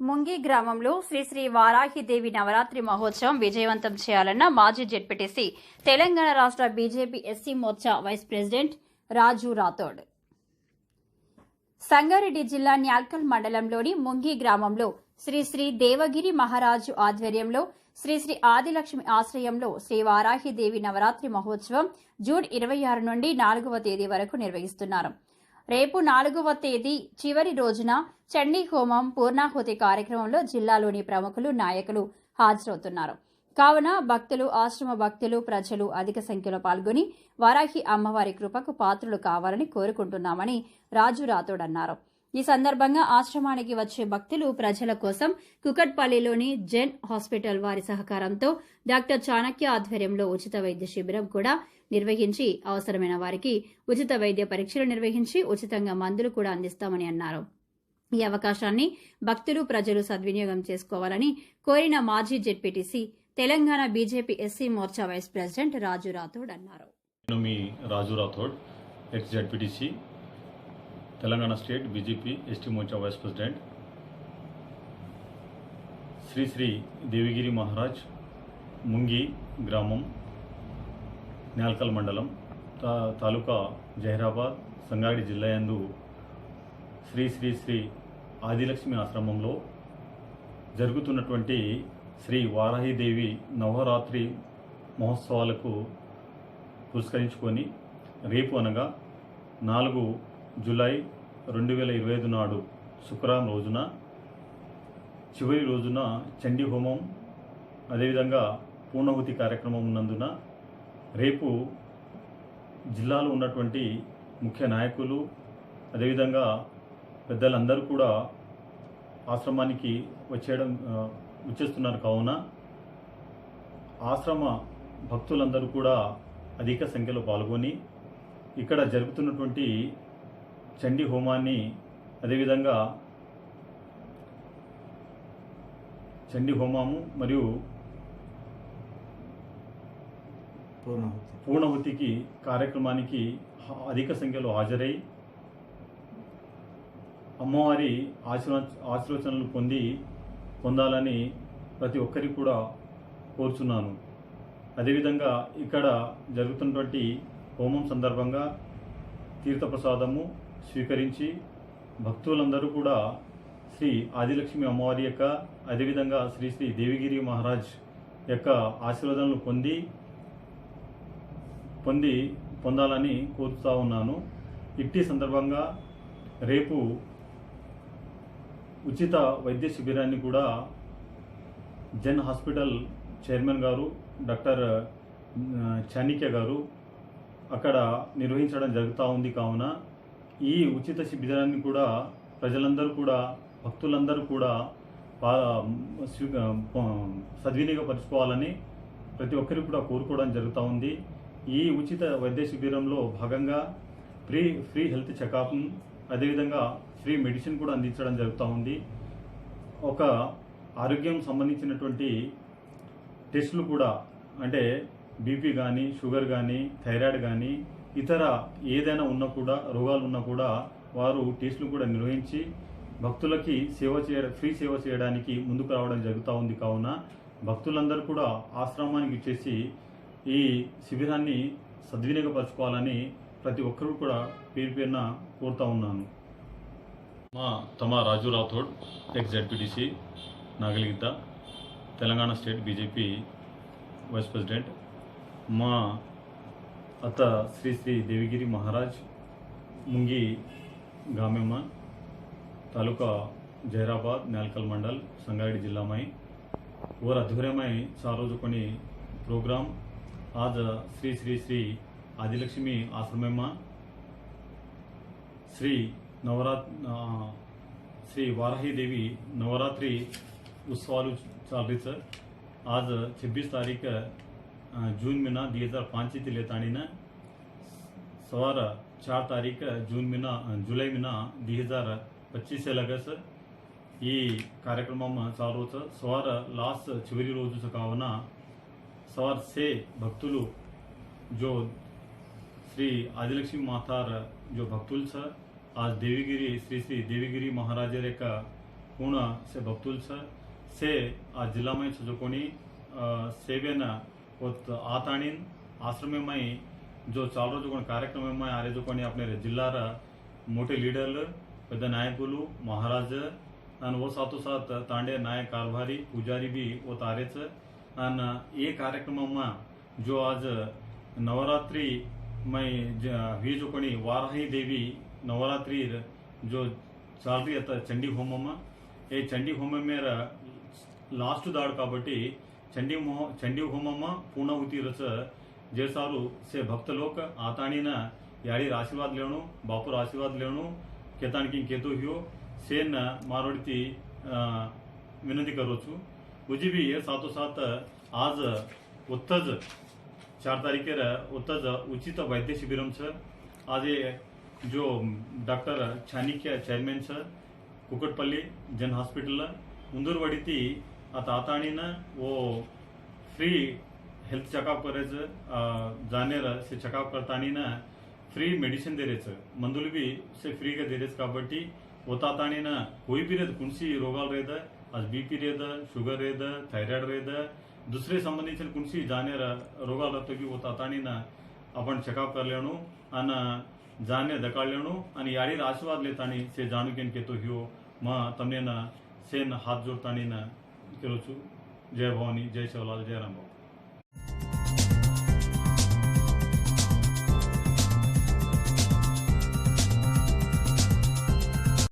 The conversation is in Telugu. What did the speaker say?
ముంగి గ్రామంలో శ్రీ శ్రీ వారాహిదేవి నవరాత్రి మహోత్సవం విజయవంతం చేయాలన్న మాజీ జెడ్పీటీసీ తెలంగాణ రాష్ట్ర BJP SC Morcha vice president Raju Rathod. Sangareddy జిల్లా న్యాల్కల్ మండలంలోని ముంగి గ్రామంలో శ్రీ శ్రీ దేవగిరి మహారాజు ఆధ్వర్యంలో శ్రీశ్రీ ఆదిలక్ష్మి ఆశ్రయంలో శ్రీ వారాహిదేవి నవరాత్రి మహోత్సవం జూన్ ఇరవై ఆరు నుండి నాలుగవ తేదీ వరకు నిర్వహిస్తున్నారు. రేపు నాలుగవ తేదీ చివరి రోజున చండీ హోమం పూర్ణాహుతి కార్యక్రమంలో జిల్లాలోని ప్రముఖులు నాయకులు హాజరవుతున్నారు. కావున భక్తులు ఆశ్రమ భక్తులు ప్రజలు అధిక సంఖ్యలో పాల్గొని వారాహి అమ్మవారి కృపకు పాత్రులు కావాలని కోరుకుంటున్నామని రాజు రాథోడ్ అన్నారు. ఈ సందర్భంగా ఆశ్రమానికి వచ్చే భక్తులు ప్రజల కోసం కుకట్పల్లిలోని జెన్ హాస్పిటల్ వారి సహకారంతో డాక్టర్ చాణక్య ఆధ్వర్యంలో ఉచిత వైద్య శిబిరం కూడా నిర్వహించి అవసరమైన వారికి ఉచిత వైద్య పరీక్షలు నిర్వహించి ఉచితంగా మందులు కూడా అందిస్తామని అన్నారు. ఈ అవకాశాన్ని భక్తులు ప్రజలు సద్వినియోగం చేసుకోవాలని కోరిన మాజీ ZPTC Telangana BJP SC Morcha vice president Raju Rathod అన్నారు. మీ Raju Rathod ex ZPTC. Telangana state BJP ST Morcha vice president Shri Shri Devigiri Maharaj Mungi గ్రామం న్యాల్కల్ మండలం తా తాలూకా జహీరాబాద్ సంగారెడ్డి జిల్లా యందు శ్రీ శ్రీ శ్రీ ఆదిలక్ష్మి ఆశ్రమంలో జరుగుతున్నటువంటి శ్రీ వారాహిదేవి నవరాత్రి మహోత్సవాలకు పురస్కరించుకొని రేపు అనగా నాలుగు జూలై రెండు వేల ఇరవై ఐదు నాడు శుక్రవారం రోజున చివరి రోజున చండీ హోమం అదేవిధంగా పూర్ణాహుతి కార్యక్రమం ఉన్నందున రేపు జిల్లాలో ఉన్నటువంటి ముఖ్య నాయకులు అదేవిధంగా పెద్దలందరూ కూడా ఆశ్రమానికి వచ్చేయడం వచ్చేస్తున్నారు. కావున ఆశ్రమ భక్తులందరూ కూడా అధిక సంఖ్యలో పాల్గొని ఇక్కడ జరుగుతున్నటువంటి చండీ హోమాన్ని అదేవిధంగా చండీ హోమము మరియు పూర్ణాహుతి పూర్ణహుతికి కార్యక్రమానికి అధిక సంఖ్యలో హాజరై అమ్మవారి ఆశీర్వ ఆశీర్వచనలు పొంది పొందాలని ప్రతి ఒక్కరికి కూడా కోరుచున్నాను. అదేవిధంగా ఇక్కడ జరుగుతున్నటువంటి హోమం సందర్భంగా తీర్థప్రసాదము స్వీకరించి భక్తులందరూ కూడా శ్రీ ఆదిలక్ష్మి అమ్మవారి యొక్క అదేవిధంగా శ్రీ శ్రీ దేవిగిరి మహారాజ్ యొక్క ఆశీర్వాదాలను పొంది పొంది పొందాలని కోరుతా ఉన్నాను. ఇట్టి సందర్భంగా రేపు ఉచిత వైద్య శిబిరాన్ని కూడా జన్ హాస్పిటల్ చైర్మన్ గారు డాక్టర్ చాణిక్య గారు అక్కడ నిర్వహించడం జరుగుతూ ఉంది కావున ఈ ఉచిత శిబిరాన్ని కూడా ప్రజలందరూ కూడా భక్తులందరూ కూడా పా- సద్వినియోగపరచుకోవాలని ప్రతి ఒక్కరికి కూడా కోరుకోవడం జరుగుతూ ఉంది. ఈ ఉచిత వైద్య శిబిరంలో భాగంగా ఫ్రీ ఫ్రీ హెల్త్ చెకప్ అదేవిధంగా ఫ్రీ మెడిసిన్ కూడా అందించడం జరుగుతూ ఉంది. ఒక ఆరోగ్యం సంబంధించినటువంటి టెస్టులు కూడా అంటే బీపీ కానీ షుగర్ కానీ థైరాయిడ్ కానీ ఇతర ఏదైనా ఉన్నా కూడా రోగాలు ఉన్నా కూడా వారు టెస్టులు కూడా నిర్వహించి భక్తులకి సేవ చేయడం ఫ్రీ సేవ చేయడానికి ముందుకు రావడం జరుగుతూ ఉంది. కావున భక్తులందరూ కూడా ఆశ్రమానికి ఇచ్చేసి ఈ శిబిరాన్ని సద్వినియోగపరచుకోవాలని ప్రతి ఒక్కరూ కూడా పేరు పేరున కోరుతా ఉన్నాను. మా తమ Raju Rathod ex ZPTC నాగలిగిత Telangana state BJP vice president. మా आता श्री श्री देवीगिरी महाराज मुंगी गामेमा तालुका జైరాబాద్ నేల్కల్ मंडल సంగారెడ్डी జిల్లామై वर अधुरेमय सार्वजकोनी प्रोग्राम. आज श्री श्री श्री आदिलक्ष्मी आश्रमेमा श्री नवरात श्री वाराही देवी नवरात्री उत्सवालू चालीचं आज छब्बीस तारीख आ, जून महीना दो हजार पाँच तिले ताणीना सवार चार तारीख जून महीना जुलै महीना दो हजार पच्चीस लगा सर ఈ కార్యక్రమం చాలా రోజు సవార్ లాస్ట్ చివరి రోజు కావున सवार से भक्तुलु जो श्री आदिलक्ष्मी मातार जो भक्तुल छ आज देवीगिरी श्री श्री देवीगिरी महाराजर యొక్క पूर्ण से भक्तुल छ से आ जिल्ला में जो कोणी सेवेन आतानीन आश्रम में जो चाल रोज कार्यक्रम में आ रहे जो कोई अपने जिला रा मोटे लीडर पेद नायक महाराज अन वो साथो साथ तांडे नायक कारभारी पुजारी भी वो तारे अन ये कार्यक्रम में जो आज नवरात्रि में वी जो कोई वारही देवी नवरात्रि जो चाल रही चंडी होम में ये चंडी होम में लास्ट दाड़ काबटी चंडी चंडी ಚಂಡಿ ಹೋಮಮ್ಮ ಪೂರ್ಣಹುತಿ ರಸ जेसारू से भक्त लोक आताणी न आशीर्वाद लेणु, बापुर आशीर्वाद लेणु केता केतु हियो सेन मारोड़ी विनती करो छू। भी सातो सात आज उत्तज, चार तारीखेर उत्तज उचित वैद्य शिबिरम छ। आज जो डॉक्टर छानिक चेयरमैन छ, कुकटपल्ली जन हॉस्पिटल मुंदुरवाड़ी थी ఆ తాత అనిన वो फ्री हेल्थ चेकअप करायचं जानेला से चेकअप करताना ना फ्री मेडिसिन दे रेचं मंदुल भी से फ्री का दे रेच काबट्टी वो ताताणी ना कोई भी रेत कुणसी रोगाल रेद आज बीपी रेद शुगर रेद थायरॉइड रेद दुसरे संबंधीचे कुणसी जाणेर रोगाल राहतो की वो ताताणी ना आपण चेकअप करल्याणू आणि जाणे दकाळल्याणू आणि याडीर आशीर्वाद लेताणी से जाणू केन केतो ह्यो मग तमने ना सेन हात जोडतानी ना తెలుసు జయ భవాని జయ శివలాల్ జయ